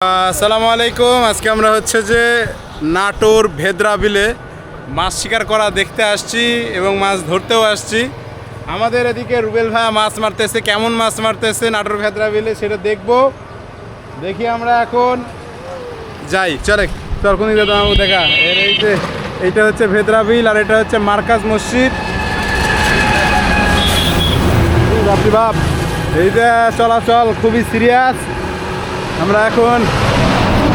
আসসালামু আলাইকুম আজকে আমরা হচ্ছে যে নাটোর ভেদরা বিলে মাছ শিকার করা দেখতে আসছি এবং মাছ ধরতেও আসছি। আমাদের এদিকে রুবেল ভাইয়া মাছ মারতেছে, কেমন মাছ মারতেছে নাটোর ভেদরা বিলে সেটা দেখব। দেখি আমরা এখন যাই। চলে, চল কোন দেখা। এর এই যে, এইটা হচ্ছে ভেদরা বিল আর এটা হচ্ছে মার্কাজ মসজিদ। বাপ এই যে, চলাচল খুবই সিরিয়াস। আমরা এখন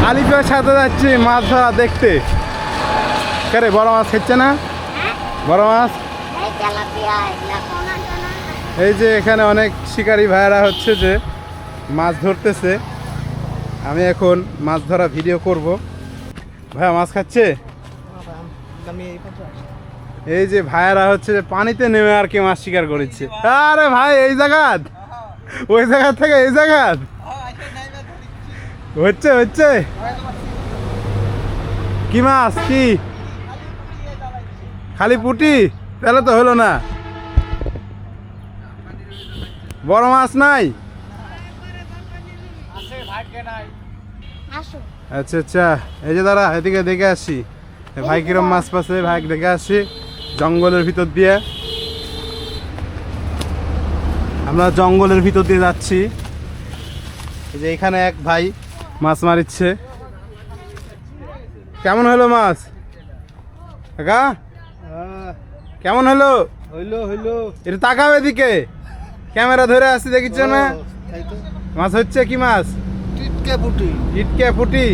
আলিপের সাথে যাচ্ছি মাছ ধরা দেখতে। কেরে বড় মাছ খাচ্ছে না? বড় মাছ? এই যে এখানে অনেক শিকারী ভাইয়েরা হচ্ছে যে মাছ ধরতেছে। আমি এখন মাছ ধরা ভিডিও করব। ভাইয়া, মাছ খাচ্ছে? এই যে ভাইয়েরা হচ্ছে যে পানিতে নেমে আর কি মাছ শিকার করেছে। আরে ভাই, এই জায়গাত? ওই জায়গা থেকে এই জায়গাত? হচ্ছে হচ্ছে। কি মাছ কি? খালি পুটি? তাহলে তো হলো না। বড় মাছ নাই? আচ্ছা আচ্ছা। এই যে দাঁড়া এদিকে দেখে আসি। ভাই কিরম মাছ পাশে ভাই দেখে আসি। জঙ্গলের ভিতর দিয়ে। আমরা জঙ্গলের ভিতর দিয়ে যাচ্ছি। এই যে এখানে এক ভাই মাছ মারিচ্ছে। কেমন হলো মাছ? কাকা? কেমন হলো? হইল হইল। এটা তাকাও এদিকে। ক্যামেরা ধরে আসছি দেখিচ্ছ না? মাছ হচ্ছে কি মাছ? টিটকে পুটি। ইটকে ফুটি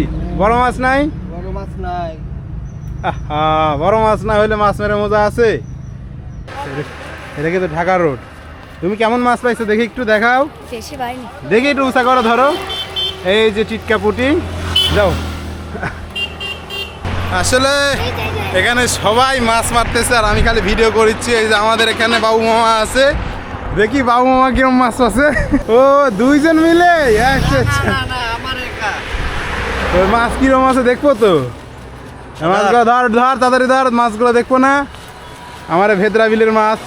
বড় মাছ নাই? বড় মাছ নাই। আহা, বড় মাছ না হইলে মাছ মেরে মজা আছে। এটা কিন্তু ঢাকা রোড। তুমি কেমন মাছ পাইছো দেখি একটু দেখাও। দেখি একটু উঁচা করে ধরো। এই যে টিটকা পুটি যাও। আসলে এখানে সবাই মাছ মারতেছে আর আমি খালি ভিডিও করছি এই যে আমাদের এখানে বাবু মামা আছে। দেখি বাবু মামা কিরম মাছ আছে ও দুইজন মিলে? মাছ কিরম আছে দেখব তো? মাছগুলো ধর ধর তাড়াতাড়ি ধর মাছগুলো দেখব না। আমার ভেদরা বিলের মাছ।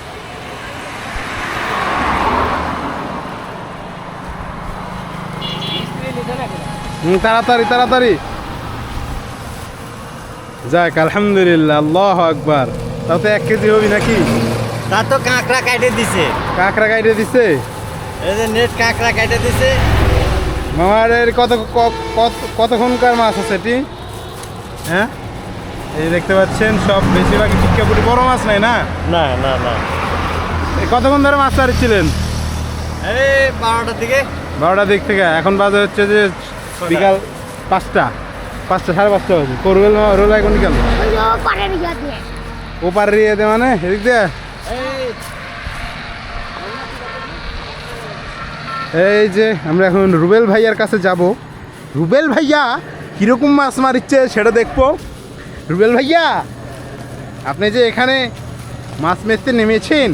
হুম তাড়াতাড়ি তাড়াতাড়ি। যাক আলহামদুলিল্লাহ আল্লাহ আকবার। তাও তো এক কেজি হবি নাকি? তা তো কাঁকড়া কাটে দিছে। কাঁকড়া কাইটে দিছে? এই যে নেট কাঁকড়া কাটে দিছে। মামার এর কত কতক্ষণকার মাছ আছে এটি? হ্যাঁ? এই দেখতে পাচ্ছেন সব বেশিরভাগই টিক্কাপুটি বড় মাছ নাই না? না না না। কতক্ষণ ধরে মাছ মারছিলেন এই বারোটার দিকে। বারোটার দিক থেকে। এখন বাজে হচ্ছে যে বিকাল পাঁচটা পাঁচটা সাড়ে পাঁচটা বাজে। করবেল রোল এখন দিয়ে ওপার ইয়েতে মানে এদিক দিয়ে এই যে, আমরা এখন রুবেল ভাইয়ার কাছে যাব। রুবেল ভাইয়া কীরকম মাছ মারিচ্ছে সেটা দেখব। রুবেল ভাইয়া, আপনি যে এখানে মাছ মেরতে নেমেছেন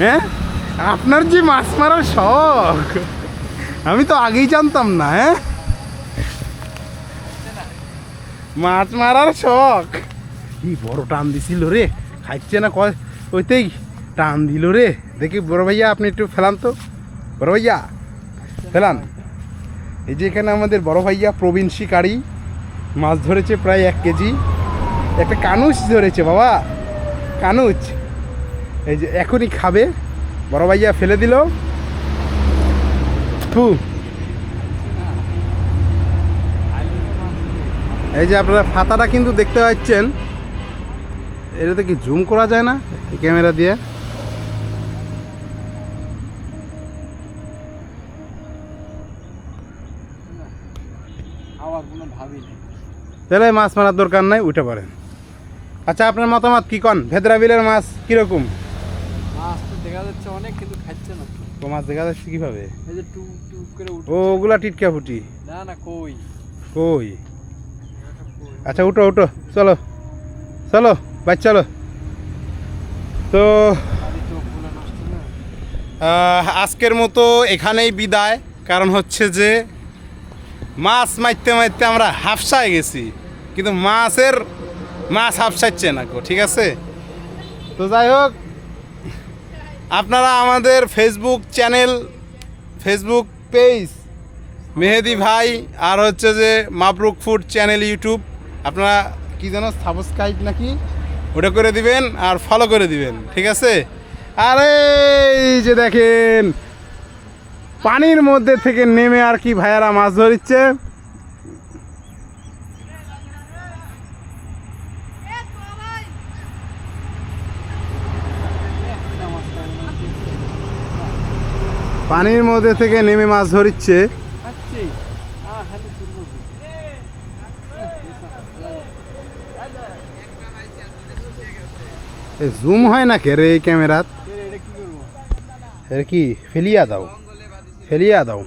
হ্যাঁ? আপনার যে মাছ মারার শখ, আমি তো আগেই জানতাম না হ্যাঁ? মাছ মারার শখ। কি বড় টান দিছিল রে? খাইছে না কয়? ওইতেই টান দিল রে। দেখি বড় ভাইয়া, আপনি একটু ফেলান তো। বড় ভাইয়া, ফেলান। এই যে এখানে আমাদের বড় ভাইয়া প্রবীণ শিকারী, মাছ ধরেছে প্রায় এক কেজি। একটা কানুচ ধরেছে বাবা। কানুচ। এই যে এখনই খাবে। বড় ভাইয়া ফেলে দিল। থু এই যে আপনারা ফাতাটা কিন্তু দেখতে পাচ্ছেন। এটাতে কি জুম করা যায় না? এই ক্যামেরা দিয়ে। তাহলে মাছ মারার দরকার নাই উঠে পড়েন। আচ্ছা আপনার মতামত কি কন? ভেদরা বিলের মাছ কীরকম? মাছ তো দেখা যাচ্ছে অনেক কিন্তু খাচ্ছে না। ও মাছ দেখা যাচ্ছে কীভাবে? ওগুলা টিটকা ফুটি। না না কই? কই? আচ্ছা উঠো উঠো। চলো। চলো, বাইক চলো। তো আজকের মতো এখানেই বিদায়। কারণ হচ্ছে যে, মাছ মারতে মারতে আমরা হাফসায় গেছি। কিন্তু মাছের, মাছ হাফসাচ্ছে না গো, ঠিক আছে? তো যাই হোক, আপনারা আমাদের Facebook channel Facebook page Mehedi ভাই, আর হচ্ছে যে মাবরুক ফুড চ্যানেল ইউটিউব আপনারা কি যেন সাবস্ক্রাইব নাকি ওটা করে দিবেন আর ফলো করে দিবেন, ঠিক আছে? আরে এই যে দেখেন, পানির মধ্যে থেকে নেমে আর কি ভাইয়ারা মাছ ধরিচ্ছে। পানির মধ্যে থেকে নেমে মাছ ধরিচ্ছে খাচ্ছি হ্যাঁ খালি তুলবো জুম হয় না কে রে এই ক্যামেরাত? কি? ফেলিয়া দাও। ফেলিয়া দাও।